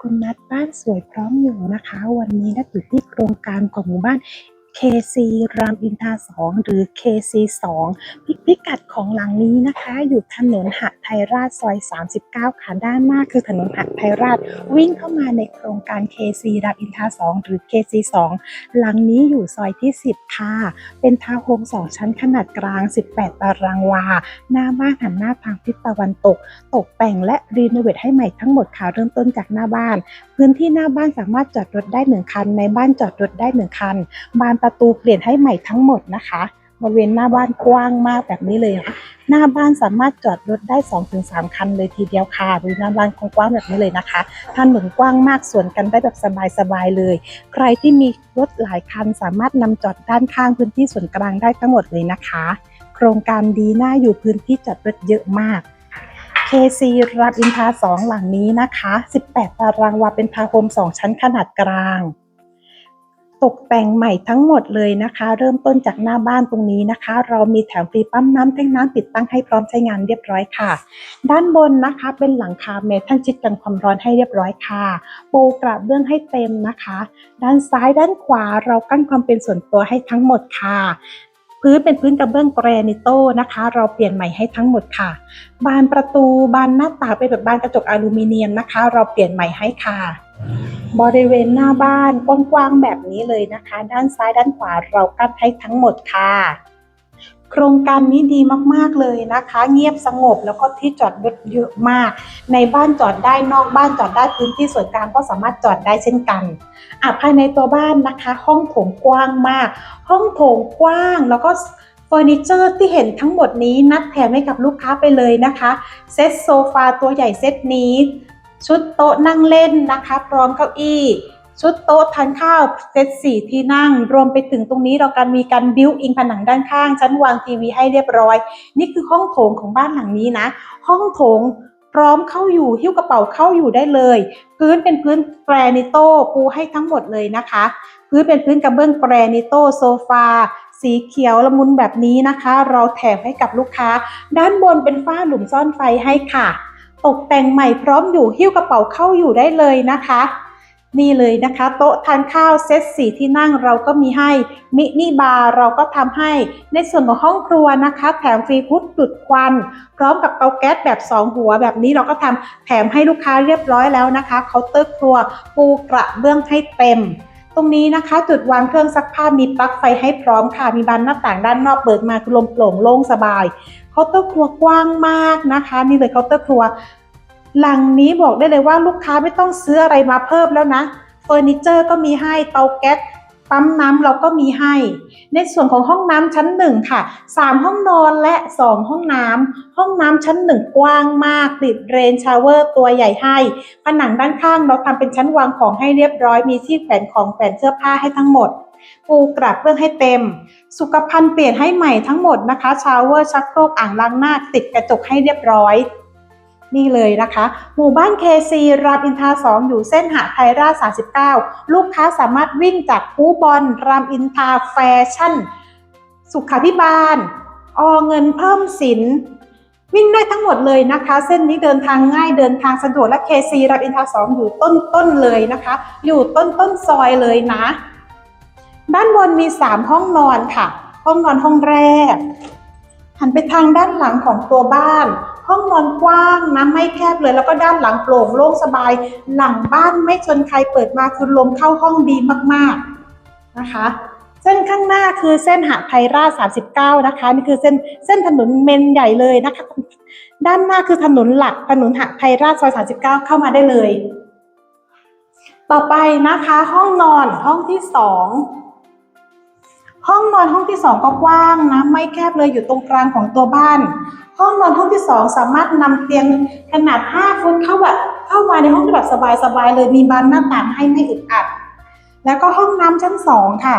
คุณนัดบ้านสวยพร้อมอยู่นะคะ วันนี้นัดอยู่ที่โครงการของหมู่บ้าน KC รามอินทรา2หรือ KC 2พิพิกัดของหลังนี้นะคะ อยู่ถนนหะไทยราชซอย 39ค่ะด้านหน้าคือถนนหะไทยราช วิ่งเข้ามาในโครงการ KC รามอินทรา2หรือ KC 2หลังนี้อยู่ซอยที่ 10 ค่ะ เป็นทาวน์โฮม2ชั้นขนาดกลาง 18 ตารางวา หน้าบ้านหันหน้าทางทิศตะวันตก ตกแต่งและรีโนเวทให้ใหม่ทั้งหมดค่ะเริ่มต้นจากหน้าบ้าน พื้นที่หน้าบ้านสามารถจอดรถได้ 1 คัน ในบ้านจอดรถได้ 1 คัน บานประประตูเปลี่ยนให้ใหม่ทั้งหมดนะคะบริเวณหน้าบ้านกว้างมากแบบนี้เลยนะหน้าบ้านสามารถจอดรถได้ 2-3 คันเลยทีเดียวค่ะบริเวณหน้าบ้านกว้างแบบนี้เลยนะคะถนนกว้างมากสวนกันได้แบบสบายๆเลย ใครที่มีรถหลายคันสามารถนำจอดด้านข้างพื้นที่ส่วนกลางได้ทั้งหมดเลยนะคะ โครงการดีน่าอยู่พื้นที่จอดรถเยอะมาก KC รามอินทา2หลังนี้นะคะ 18 ตารางวาเป็นทาวน์โฮม 2 ชั้นขนาดกลาง ตกแต่งใหม่ทั้งหมดเลยนะคะ เริ่มต้นจากหน้าบ้านตรงนี้นะคะ เรามีแถมฟรีปั๊มน้ำแท่งน้ำติดตั้งให้พร้อมใช้งานเรียบร้อยค่ะ ด้านบนนะคะเป็นหลังคาเมทัลชิดกันความร้อนให้เรียบร้อยค่ะ ปูกระเบื้องให้เต็มนะคะ ด้านซ้ายด้านขวาเรากั้นความเป็นส่วนตัวให้ทั้งหมดค่ะพื้นเป็นพื้นกระเบื้องแกรนิโตนะคะ เราเปลี่ยนใหม่ให้ทั้งหมดค่ะ บานประตูบานหน้าต่างเป็นแบบบานกระจกอลูมิเนียมนะคะ เราเปลี่ยนใหม่ให้ค่ะ บริเวณหน้าบ้านกว้างๆแบบนี้เลยนะคะ ด้านซ้ายด้านขวาเรากั้นให้ทั้งหมดค่ะ โครงการนี้ดีมากๆเลยนะคะ เงียบสงบแล้วก็ที่จอดรถเยอะมาก ในบ้านจอดได้นอกบ้านจอดได้พื้นที่ส่วนกลางก็สามารถจอดได้เช่นกันอะภายในตัวบ้านนะคะ ห้องโถงกว้างมาก ห้องโถงกว้างแล้วก็เฟอร์นิเจอร์ที่เห็นทั้งหมดนี้นัดแถมให้กับลูกค้าไปเลยนะคะ เซตโซฟาตัวใหญ่เซตนี้ ชุดโต๊ะนั่งเล่นนะคะ พร้อมเก้าอี้ ชุดโต๊ะทานข้าวเซตสี่ที่นั่ง รวมไปถึงตรงนี้เราการมีการบิวอิงผนังด้านข้าง ชั้นวางทีวีให้เรียบร้อย นี่คือห้องโถงของบ้านหลังนี้นะ ห้องโถงพร้อมเข้าอยู่หิ้วกระเป๋าเข้าอยู่ได้เลย พื้นเป็นพื้นแกรนิโตปูให้ทั้งหมดเลยนะคะ พื้นเป็นพื้นกระเบื้องแกรนิโตโซฟาสีเขียวละมุนแบบนี้นะคะ เราแถมให้กับลูกค้า ด้านบนเป็นฝ้าหลุมซ่อนไฟให้ค่ะ ตกแต่งใหม่พร้อมอยู่หิ้วกระเป๋าเข้าอยู่ได้เลยนะคะ นี่เลยนะคะ โต๊ะทานข้าวเซตสีที่นั่งเราก็มีให้มินิบาร์เราก็ทำให้ในส่วนของห้องครัวนะคะ แถมฟรีพุทจุดควัน พร้อมกับเตาแก๊สแบบ 2 หัวแบบนี้เราก็ทำแถมให้ลูกค้าเรียบร้อยแล้วนะคะเคาน์เตอร์ครัวปูกระเบื้องให้เต็ม ตรงนี้นะคะ จุดวางเครื่องซักผ้ามีปลั๊กไฟให้พร้อมค่ะ มีบานหน้าต่างด้านนอกเปิดมาคือลมโปร่งโล่งสบายเคาน์เตอร์ครัวกว้างมากนะคะ นี่เลยเคาน์เตอร์ครัว หลังนี้บอกได้เลยว่าลูกค้าไม่ต้องซื้ออะไรมาเพิ่มแล้วนะเฟอร์นิเจอร์ก็มีให้เตาแก๊ส ปั๊มน้ำเราก็มีให้ ในส่วนของห้องน้ำชั้นหนึ่งค่ะสามห้องนอนและสองห้องน้ำห้องน้ำชั้นหนึ่งกว้างมาก ติดเรนชาวเวอร์ตัวใหญ่ให้ ผนังด้านข้างเราทำเป็นชั้นวางของให้เรียบร้อย มีที่แขวนของแขวนเสื้อผ้าให้ทั้งหมด ปูกระเบื้องให้เต็ม สุขภัณฑ์เปลี่ยนให้ใหม่ทั้งหมดนะคะ ชาวเวอร์ชักโครกอ่างล้างหน้าติดกระจกให้เรียบร้อย นี่เลยนะคะ หมู่บ้าน KC รามอินทรา2 อยู่เส้นหาไทยราช39 ลูกค้าสามารถวิ่งจากคูบอลรามอินทราแฟชั่น สุขาพิบาล อเงินเพิ่มสิน วิ่งได้ทั้งหมดเลยนะคะ เส้นนี้เดินทางง่ายเดินทางสะดวกและ KC รามอินทรา2 อยู่ต้นต้นเลยนะคะ อยู่ต้นต้นซอยเลยนะ ด้านบนมี 3 ห้องนอนค่ะ ห้องนอนห้องแรกหันไปทางด้านหลังของตัวบ้าน ห้องนอนกว้างนะไม่แคบเลย แล้วก็ด้านหลังโปร่งโล่งสบาย หลังบ้านไม่ชนใครเปิดมาคือลมเข้าห้องดีมากๆนะคะเส้นข้างหน้าคือเส้นหาไทยราช39 นะคะ นี่คือเส้นเส้นถนนเมนใหญ่เลยนะคะ ด้านหน้าคือถนนหลักถนนหาไทยราชซอย39 เข้ามาได้เลย ต่อไปนะคะ ห้องนอนห้องที่สองห้องนอนห้องที่สองก็กว้างนะ ไม่แคบเลยอยู่ตรงกลางของตัวบ้าน ห้องนอนห้องที่สองสามารถนำเตียงขนาด 5 ฟุตเข้าแบบเข้ามาในห้องแบบสบายๆเลยมีบานหน้าต่างให้ไม่อึดอัด แล้วก็ห้องน้ำชั้นสองค่ะ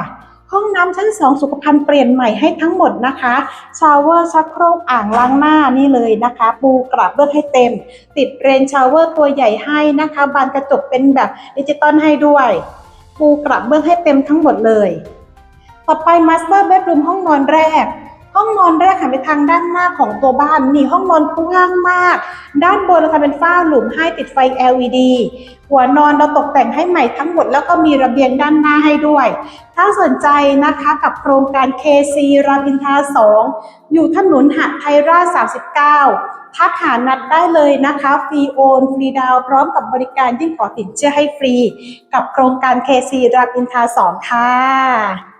ห้องน้ำชั้นสองสุขภัณฑ์เปลี่ยนใหม่ให้ทั้งหมดนะคะชาวเวอร์ชักโครกอ่างล้างหน้านี่เลยนะคะ ปูกระเบื้องให้เต็ม ติดเรนชาวเวอร์ตัวใหญ่ให้นะคะ บานกระจกเป็นแบบดิจิตอลให้ด้วย ปูกระเบื้องให้เต็มทั้งหมดเลย ต่อไปมาสเตอร์เบดรูมห้องนอนแรก ห้องนอนแรกหันไปทางด้านหน้าของตัวบ้านนี่ห้องนอนกว้างมาก ด้านบนเราทำเป็นฝ้าหลุมให้ติดไฟ LED หัวนอนเราตกแต่งให้ใหม่ทั้งหมดแล้วก็มีระเบียงด้านหน้าให้ด้วย ถ้าสนใจนะคะกับโครงการ KC รามอินทรา2 อยู่ถนนหะไทยราช39 ทักหานัดได้เลยนะคะฟรีโอนฟรีดาวพร้อมกับบริการยื่นขอสินเชื่อให้ฟรี กับโครงการ KC รามอินทรา2 ค่ะ